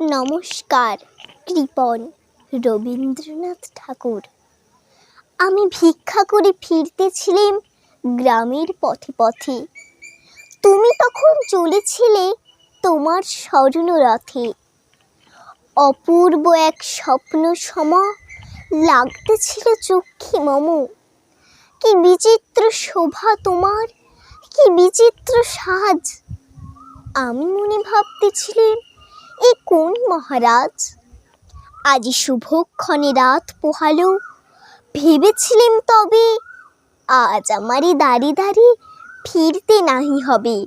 নমস্কার, কৃপন রবীন্দ্রনাথ ঠাকুর। আমি ভিক্ষা করে ফিরতেছিলাম গ্রামের পথে পথে। তুমি তখন চলেছিলে তোমার স্মরণরথে অপূর্ব এক স্বপ্ন সম লাগতেছিল চক্ষে মম। কি বিচিত্র শোভা তোমার, কি বিচিত্র সাজ। আমি মনে ভাবতেছিলাম কোন মহারাজ? আজ শুভক্ষণে রাত পোহালো। ভেবেছিলাম তবে আজ আমারই দাঁড়ি দাঁড়ি ফিরতে নাহি হবে।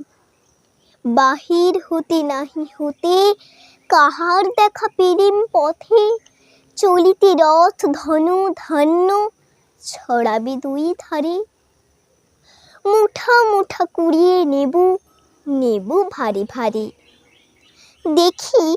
বাহির হতে নাহি হতে কাহার দেখা পেরিম পথে? চলিতে রথ ধনু ধান্য ছড়াবে দুই ধারে। মুঠা মুঠা কুড়িয়ে নেব নেব ভারী ভারী। দেখি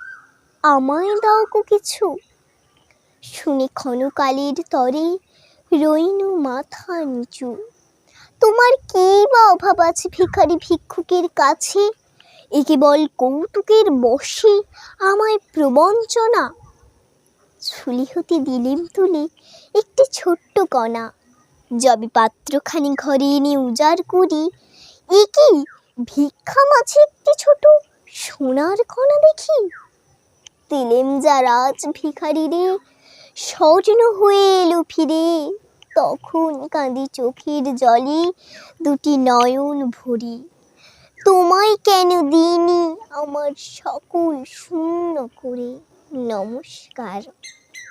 আমায় দাও গো কিছু। শুনে ক্ষণকালের তরে রইনু মাথা নিচু। তোমার কি বা অভাব আছে ভিখারি ভিক্ষুকের কাছে? এ কেবল কৌতুকের বশে আমায় প্রবঞ্চনা। ঝুলি হতে দিলেম তুলে একটি ছোট্ট কণা। যবে পাত্রখানি ঘরে এনে উজাড় করি, এ কি ভিক্ষা মাঝে একটি ছোট সোনার কণা দেখি? দিলেম যা রাজ ভিখারি রে স্বর্ণ হয়ে এলো ফিরে। তখন কাঁদি চোখের জলে দুটি নয়ন ভরি। তোমায় কেন দিইনি আমার সকল শূন্য করে? নমস্কার।